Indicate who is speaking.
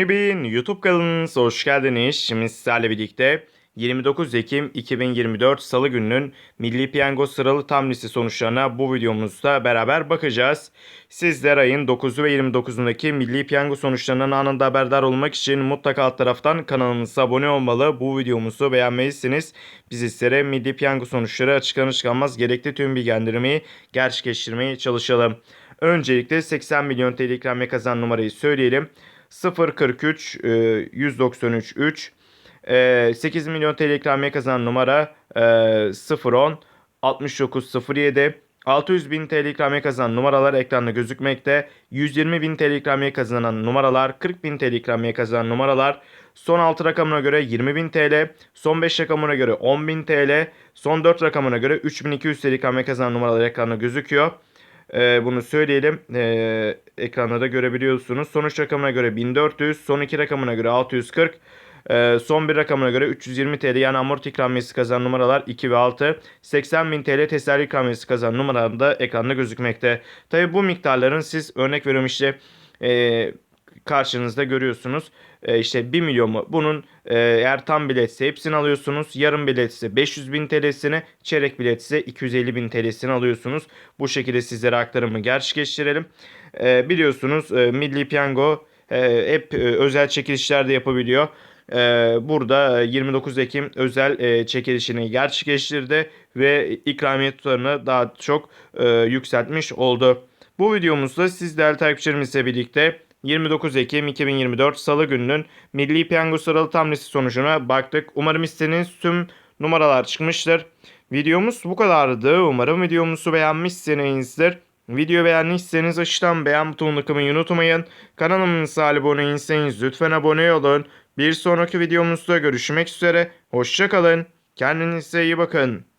Speaker 1: Bin YouTube kanalınıza hoş geldiniz. Şimdi sizlerle birlikte 29 Ekim 2024 Salı gününün Milli Piyango sıralı tam liste sonuçlarına bu videomuzda beraber bakacağız. Sizler ayın 9'u ve 29'undaki Milli Piyango sonuçlarından anında haberdar olmak için mutlaka alt taraftan kanalımıza abone olmalı. Bu videomuzu beğenmelisiniz. Biz sizlere Milli Piyango sonuçları açıklanır çıkanmaz gerekli tüm bilgilendirmeyi gerçekleştirmeye çalışalım. Öncelikle 80 milyon TL ikramiye kazanan numarayı söyleyelim. 043 e, 193 3 e, 8 milyon TL ikramiye kazanan numara e, 010 6907 600 bin TL ikramiye kazanan numaralar ekranda gözükmekte. 120 bin TL ikramiye kazanan numaralar, 40 bin TL ikramiye kazanan numaralar, son 6 rakamına göre 20 bin TL, son 5 rakamına göre 10 bin TL, son 4 rakamına göre 3200 TL ikramiye kazanan numaralar ekranda gözüküyor. Ee, bunu söyleyelim. Ee, ekranda da görebiliyorsunuz. Sonuç rakamına göre 1400, son 2 rakamına göre 640, ee, son bir rakamına göre 320 TL yani amorti ikramiyesi kazanan numaralar 2 ve 6. 80 bin TL teselli ikramiyesi kazanan numaralar da ekranda gözükmekte. Tabi bu miktarların siz örnek veriyorum işte karşınızda görüyorsunuz. E, işte 1 milyon mu? Bunun e, eğer tam biletse hepsini alıyorsunuz. Yarım biletse 500 bin TL'sini, çeyrek biletse 250 bin TL'sini alıyorsunuz. Bu şekilde sizlere aktarımı gerçekleştirelim. E, biliyorsunuz e, Milli Piyango e, hep e, özel çekilişler de yapabiliyor. E, burada 29 Ekim özel e, çekilişini gerçekleştirdi ve ikramiye tutarını daha çok e, yükseltmiş oldu. Bu videomuzda siz değerli takipçilerimizle birlikte 29 Ekim 2024 Salı gününün Milli Piyango sıralı tam liste sonucuna baktık. Umarım istediğiniz tüm numaralar çıkmıştır. Videomuz bu kadardı. Umarım videomuzu beğenmişsinizdir. Video beğendiyseniz aşağıdan beğen butonuna tıklamayı unutmayın. Kanalımıza abone değilseniz lütfen abone olun. Bir sonraki videomuzda görüşmek üzere. Hoşçakalın. Kendinize iyi bakın.